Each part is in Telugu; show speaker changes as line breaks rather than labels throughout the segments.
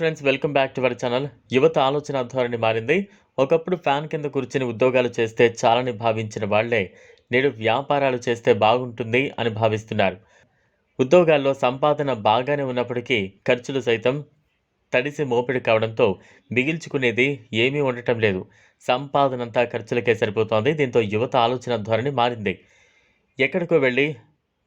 Friends welcome back to our channel యువత ఆలోచన ధోరణి మారింది. ఒకప్పుడు ఫ్యాన్ కింద కూర్చుని ఉద్యోగాలు చేస్తే చాలని భావించిన వాళ్ళే నేడు వ్యాపారాలు చేస్తే బాగుంటుంది అని భావిస్తున్నారు. ఉద్యోగాల్లో సంపాదన బాగానే ఉన్నప్పటికీ ఖర్చులు సైతం తడిసి మోపిడి కావడంతో మిగిల్చుకునేది ఏమీ ఉండటం లేదు. సంపాదనంతా ఖర్చులకే సరిపోతోంది. దీంతో యువత ఆలోచన ధోరణి మారింది. ఎక్కడికో వెళ్ళి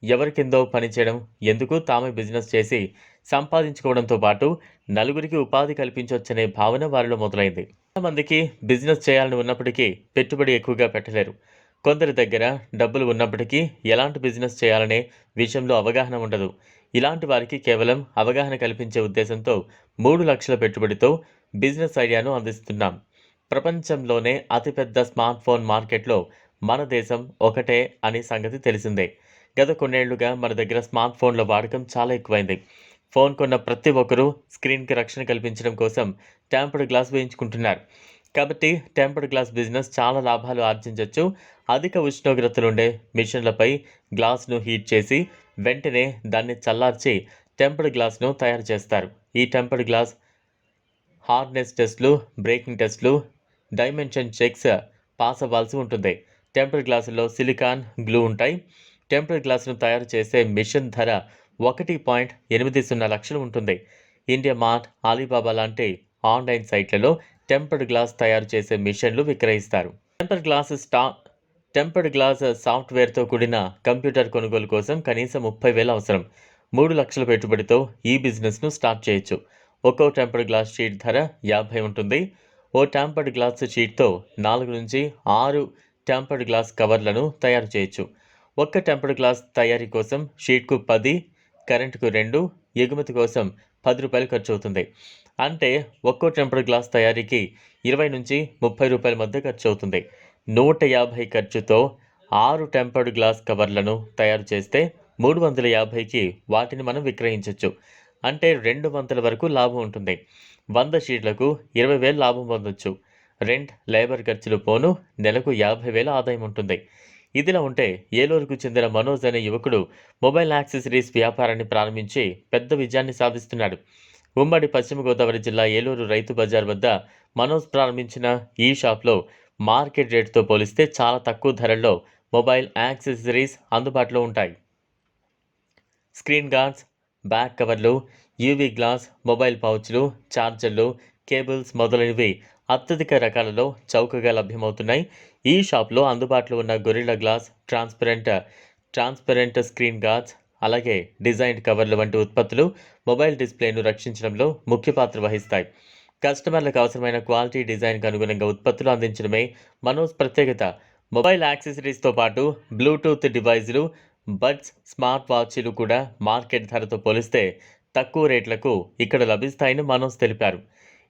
ఎవరి కిందో పనిచేయడం ఎందుకు తామే బిజినెస్ చేసి సంపాదించుకోవడంతో పాటు నలుగురికి ఉపాధి కల్పించవచ్చనే భావన వారిలో మొదలైంది. చాలామందికి బిజినెస్ చేయాలని ఉన్నప్పటికీ పెట్టుబడి ఎక్కువగా పెట్టలేరు. కొందరి దగ్గర డబ్బులు ఉన్నప్పటికీ ఎలాంటి బిజినెస్ చేయాలనే విషయంలో అవగాహన ఉండదు. ఇలాంటి వారికి కేవలం అవగాహన కల్పించే ఉద్దేశంతో మూడు లక్షల పెట్టుబడితో బిజినెస్ ఐడియాను అందిస్తున్నాం. ప్రపంచంలోనే అతిపెద్ద స్మార్ట్ ఫోన్ మార్కెట్లో మన దేశం ఒకటే అనే సంగతి తెలిసిందే. గత కొన్నేళ్ళుగా మన దగ్గర స్మార్ట్ ఫోన్ల వాడకం చాలా ఎక్కువైంది. ఫోన్ కొన్న ప్రతి ఒక్కరూ స్క్రీన్కి రక్షణ కల్పించడం కోసం ట్యాంపర్డ్ గ్లాస్ వేయించుకుంటున్నారు. కాబట్టి టెంపర్డ్ గ్లాస్ బిజినెస్ చాలా లాభాలు ఆర్జించవచ్చు అధిక ఉష్ణోగ్రతలు ఉండే మిషన్లపై గ్లాస్ను హీట్ చేసి వెంటనే దాన్ని చల్లార్చి టెంపర్డ్ గ్లాస్ను తయారు చేస్తారు. ఈ టెంపర్డ్ గ్లాస్ హార్డ్నెస్ టెస్ట్లు బ్రేకింగ్ టెస్ట్లు డైమెన్షన్ చెక్స్ పాస్ అవ్వాల్సి ఉంటుంది. టెంపర్డ్ గ్లాసుల్లో సిలికాన్ గ్లూ ఉంటాయి. టెంపర్డ్ గ్లాసును తయారు చేసే మిషన్ ధర ఒకటి పాయింట్ ఎనిమిది సున్నా లక్షలు ఉంటుంది. ఇండియా మార్ట్ అలీబాబా లాంటి ఆన్లైన్ సైట్లలో టెంపర్డ్ గ్లాస్ తయారు చేసే మిషన్లు విక్రయిస్తారు. టెంపర్డ్ గ్లాస్ స్టా టెంపర్డ్ గ్లాస్ సాఫ్ట్వేర్తో కూడిన కంప్యూటర్ కొనుగోలు కోసం కనీసం ముప్పై వేల అవసరం. మూడు లక్షల పెట్టుబడితో ఈ బిజినెస్ను స్టార్ట్ చేయొచ్చు. ఒక్కో టెంపర్డ్ గ్లాస్ షీట్ ధర యాభై ఉంటుంది. ఓ టెంపర్డ్ గ్లాస్ షీట్తో నాలుగు నుంచి ఆరు టెంపర్డ్ గ్లాస్ కవర్లను తయారు చేయొచ్చు. ఒక్క టెంపర్డ్ గ్లాస్ తయారీ కోసం షీట్కు పది కరెంటుకు రెండు ఎగుమతి కోసం పది రూపాయలు ఖర్చు అవుతుంది అంటే ఒక్కో టెంపర్ గ్లాస్ తయారీకి ఇరవై నుంచి ముప్పై రూపాయల మధ్య ఖర్చు అవుతుంది నూట యాభై ఖర్చుతో ఆరు టెంపర్డ్ గ్లాస్ కవర్లను తయారు చేస్తే మూడు వందల యాభైకి వాటిని మనం విక్రయించవచ్చు అంటే రెండు వందల వరకు లాభం ఉంటుంది. వంద షీట్లకు ఇరవై వేలు లాభం పొందొచ్చు. రెంట్ లేబర్ ఖర్చులు పోను నెలకు యాభై వేల ఆదాయం ఉంటుంది. ఇదిలా ఉంటే ఏలూరుకు చెందిన మనోజ్ అనే యువకుడు మొబైల్ యాక్సెసరీస్ వ్యాపారాన్ని ప్రారంభించి పెద్ద విజయాన్ని సాధిస్తున్నాడు. ఉమ్మడి పశ్చిమ గోదావరి జిల్లా ఏలూరు రైతు బజార్ వద్ద మనోజ్ ప్రారంభించిన ఈ షాప్లో మార్కెట్ రేటుతో పోలిస్తే చాలా తక్కువ ధరల్లో మొబైల్ యాక్సెసరీస్ అందుబాటులో ఉంటాయి. స్క్రీన్ గార్డ్స్ బ్యాక్ కవర్లు యూవీ గ్లాస్ మొబైల్ పౌచ్లు ఛార్జర్లు కేబుల్స్ మొదలైనవి అత్యధిక రకాలలో చౌకగా లభ్యమవుతున్నాయి. ఈ షాప్లో అందుబాటులో ఉన్న gorilla glass transparent transparent screen guards అలాగే డిజైన్ కవర్లు వంటి ఉత్పత్తులు మొబైల్ డిస్ప్లేను రక్షించడంలో ముఖ్య పాత్ర వహిస్తాయి. కస్టమర్లకు అవసరమైన క్వాలిటీ డిజైన్కు అనుగుణంగా ఉత్పత్తులు అందించడమే మనోజ్ ప్రత్యేకత. మొబైల్ యాక్సెసరీస్తో పాటు బ్లూటూత్ డివైజులు బడ్స్ స్మార్ట్ వాచ్లు కూడా మార్కెట్ ధరతో పోలిస్తే తక్కువ రేట్లకు ఇక్కడ లభిస్తాయని మనోజ్ తెలిపారు.